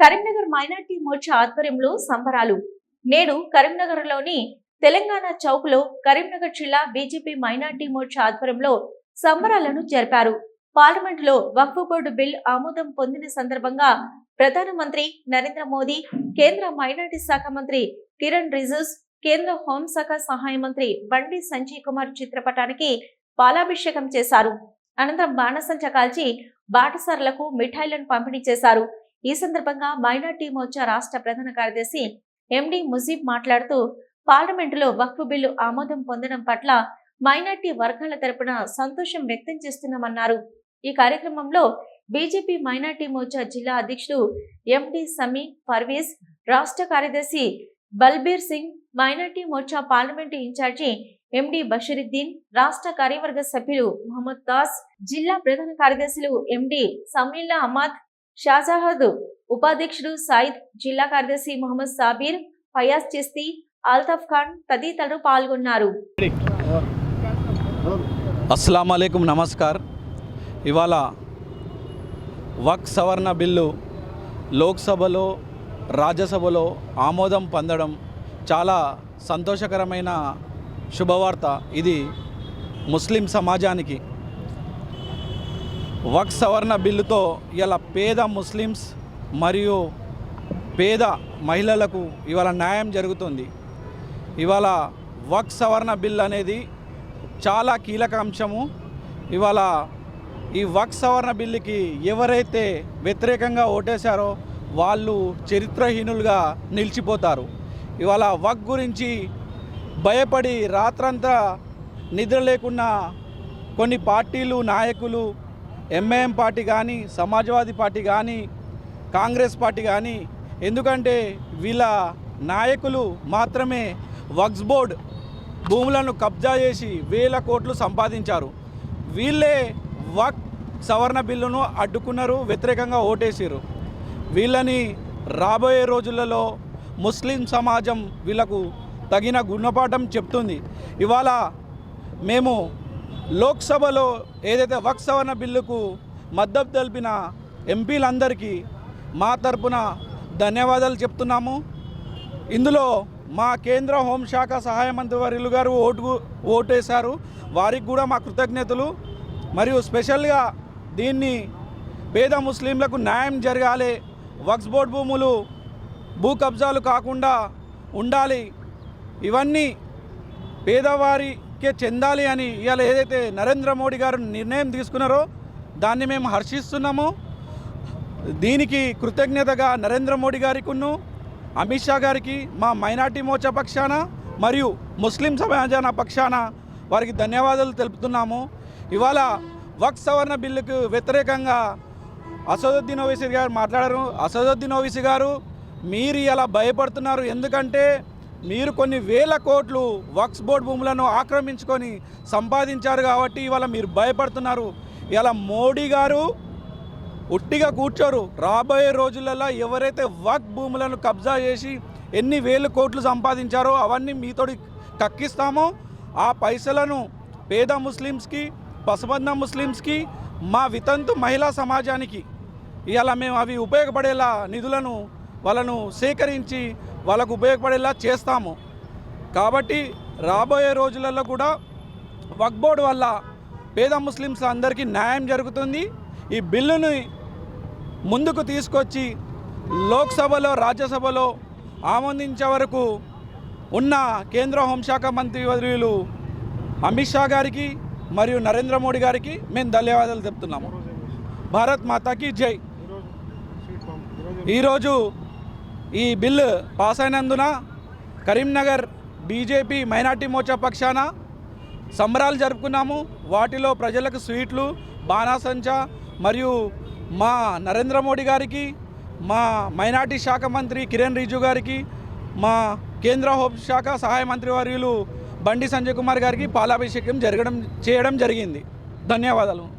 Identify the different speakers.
Speaker 1: Karimnagar minority Morcha ఆధ్వర్యంలో సంబరాలు. నేడు కరీంనగర్లోని తెలంగాణ చౌక్లో కరీంనగర్ జిల్లా బీజేపీ మైనార్టీ మోర్చా ఆధ్వర్యంలో సంబరాలను జరిపారు. పార్లమెంట్లో వక్ఫ్ బోర్డు బిల్ ఆమోదం పొందిన సందర్భంగా ప్రధానమంత్రి నరేంద్ర మోదీ కేంద్ర మైనార్టీ శాఖ మంత్రి కిరణ్ రిజిజు కేంద్ర హోంశాఖ సహాయ మంత్రి బండి సంజయ్ కుమార్ చిత్రపటానికి పాలాభిషేకం చేశారు. అనంతరం బాణసంచ కాల్చి బాటసారులకు మిఠాయిలను పంపిణీ చేశారు. ఈ సందర్భంగా మైనార్టీ మోర్చా రాష్ట్ర ప్రధాన కార్యదర్శి ఎండి ముజీబ్ మాట్లాడుతూ పార్లమెంటులో వక్ఫ్ బిల్లు ఆమోదం పొందడం పట్ల మైనార్టీ వర్గాల తరపున సంతోషం వ్యక్తం చేస్తున్నామన్నారు. ఈ కార్యక్రమంలో బీజేపీ మైనార్టీ మోర్చా జిల్లా అధ్యక్షుడు ఎండి సమీ పర్వేజ్ రాష్ట్ర కార్యదర్శి Balbir Singh minority Morcha parliament incharge MD Bashiruddin రాష్ట్ర కార్యవర్గ సభ్యులు మహమ్మద్ దాస్ జిల్లా ప్రధాన కార్యదర్శులు ఎండి సమీల్లా అహ్మద్ షాజాహద్ ఉపాధ్యక్షుడు సాయిద్ జిల్లా కార్యదర్శి మొహమ్మద్ సాబీర్ ఫయాజ్ చిస్తి ఆల్తాఫ్ ఖాన్ తదితరులు పాల్గొన్నారు.
Speaker 2: అస్సలం అయికం నమస్కార్. ఇవాళ వక్ సవరణ బిల్లు లోక్సభలో రాజ్యసభలో ఆమోదం పొందడం చాలా సంతోషకరమైన శుభవార్త. ఇది ముస్లిం సమాజానికి వక్ సవరణ బిల్లుతో ఇలా పేద ముస్లిమ్స్ మరియు పేద మహిళలకు ఇవాళ న్యాయం జరుగుతుంది. ఇవాళ వక్ సవరణ బిల్ అనేది చాలా కీలక అంశము. ఇవాళ ఈ వక్ సవరణ బిల్లుకి ఎవరైతే వ్యతిరేకంగా ఓటేశారో వాళ్ళు చరిత్రహీనులుగా నిలిచిపోతారు. ఇవాళ వక్ గురించి భయపడి రాత్రంతా నిద్ర లేకున్నా కొన్ని పార్టీలు నాయకులు ఎంఐఎం పార్టీ కానీ సమాజ్వాదీ పార్టీ కానీ కాంగ్రెస్ పార్టీ కానీ ఎందుకంటే వీళ్ళ నాయకులు మాత్రమే వక్స్ బోర్డ్ భూములను కబ్జా చేసి వేల కోట్లు సంపాదించారు. వీళ్ళే వక్ సవరణ బిల్లును అడ్డుకున్నారు వ్యతిరేకంగా ఓటేసారు వీళ్ళని రాబోయే రోజులలో ముస్లిం సమాజం వీళ్ళకు తగిన గుణపాఠం చెప్తుంది. ఇవాళ మేము లోక్సభలో ఏదైతే వక్ సవరణ బిల్లుకు మద్దతు తెలిపిన ఎంపీలందరికీ మా తరపున ధన్యవాదాలు చెప్తున్నాము. ఇందులో మా కేంద్ర హోంశాఖ సహాయ మంత్రి వర్యులు గారు ఓటు ఓటేశారు. వారికి కూడా మా కృతజ్ఞతలు. మరియు స్పెషల్గా దీన్ని పేద ముస్లింలకు న్యాయం జరగాలి వక్స్ బోర్డ్ భూములు భూ కబ్జాలు కాకుండా ఉండాలి. ఇవన్నీ పేదవారి కే చెందాలి అని ఇవాళ ఏదైతే నరేంద్ర మోడీ గారు నిర్ణయం తీసుకున్నారో దాన్ని మేము హర్షిస్తున్నాము. దీనికి కృతజ్ఞతగా నరేంద్ర మోడీ గారికిను అమిత్ షా గారికి మా మైనార్టీ మోర్చా పక్షాన మరియు ముస్లిం సమాజాన పక్షాన వారికి ధన్యవాదాలు తెలుపుతున్నాము. ఇవాళ వక్ సవర్ణ బిల్లుకు వ్యతిరేకంగా అసదుద్దీన్ ఓవీసీ గారు మాట్లాడారు. అసదుద్దీన్ ఓవీసీ గారు మీరు ఇలా భయపడుతున్నారు. ఎందుకంటే మీరు కొన్ని వేల కోట్లు వక్స్ బోర్డ్ భూములను ఆక్రమించుకొని సంపాదించారు కాబట్టి ఇవాళ మీరు భయపడుతున్నారు. ఇలా మోడీ గారు ఉట్టిగా కూర్చోరు. రాబోయే రోజులలో ఎవరైతే వక్ భూములను కబ్జా చేసి ఎన్ని వేల కోట్లు సంపాదించారో అవన్నీ మీతోటి కక్కిస్తామో. ఆ పైసలను పేద ముస్లిమ్స్కి పసబంద ముస్లిమ్స్కి మా వితంతు మహిళా సమాజానికి ఇలా మేము అవి ఉపయోగపడేలా నిధులను వాళ్ళను సేకరించి వాళ్ళకు ఉపయోగపడేలా చేస్తాము. కాబట్టి రాబోయే రోజులలో కూడా వక్ బోర్డు వల్ల పేద ముస్లిమ్స్ అందరికీ న్యాయం జరుగుతుంది. ఈ బిల్లుని ముందుకు తీసుకొచ్చి లోక్సభలో రాజ్యసభలో ఆమోదించే వరకు ఉన్న కేంద్ర హోంశాఖ మంత్రి వర్యులు అమిత్ షా గారికి మరియు నరేంద్ర మోడీ గారికి మేము ధన్యవాదాలు చెప్తున్నాము. భారత్ మాతాకి జై. ఈరోజు ఈ బిల్లు పాస్ అయినందున కరీంనగర్ బీజేపీ మైనార్టీ మోర్చా పక్షాన సంబరాలు జరుపుకున్నాము. వాటిలో ప్రజలకు స్వీట్లు బాణాసంచా మరియు మా నరేంద్ర మోడీ గారికి మా మైనార్టీ శాఖ మంత్రి కిరణ్ రిజు గారికి మా కేంద్ర హోంశాఖ సహాయ మంత్రి వర్యులు బండి సంజయ్ కుమార్ గారికి పాలాభిషేకం జరగడం చేయడం జరిగింది. ధన్యవాదాలు.